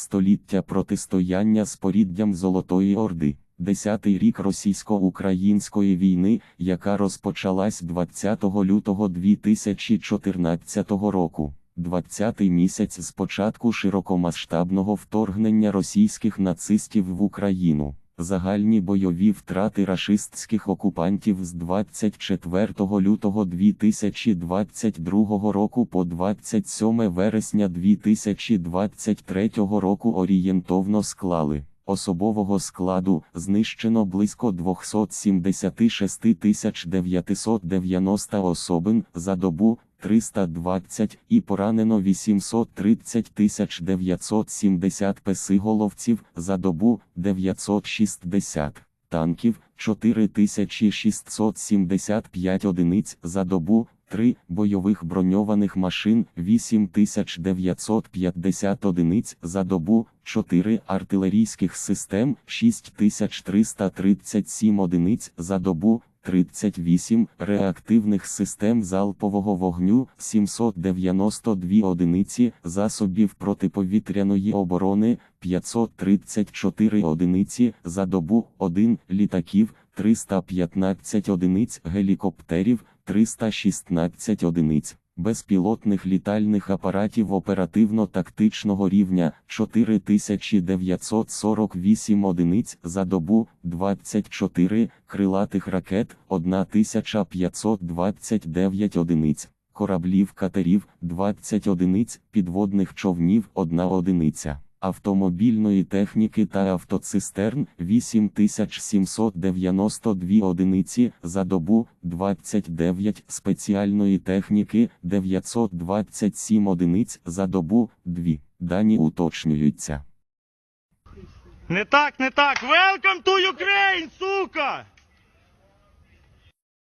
Століття протистояння з поріддям Золотої Орди. Десятий рік російсько-української війни, яка розпочалась 20 лютого 2014 року. 20-й місяць з початку широкомасштабного вторгнення російських нацистів в Україну. Загальні бойові втрати рашистських окупантів з 24 лютого 2022 року по 27 вересня 2023 року орієнтовно склали. Особового складу знищено близько 276 990 особин за добу 320 і поранено 830 970 песиголовців за добу 960 танків 4675 одиниць за добу 3 бойових броньованих машин 8950 одиниць за добу 4 артилерійських систем 6337 одиниць за добу 38 реактивних систем залпового вогню 792 одиниці засобів протиповітряної оборони 534 одиниці за добу 1 літаків 315 одиниць гелікоптерів 316 одиниць безпілотних літальних апаратів оперативно-тактичного рівня 4948 одиниць за добу 24 крилатих ракет 1529 одиниць кораблів катерів 20 одиниць підводних човнів 1 одиниця автомобільної техніки та автоцистерн 8792 одиниці за добу 29 спеціальної техніки 927 одиниць за добу 2. Дані уточнюються. Не так, не так. Велком!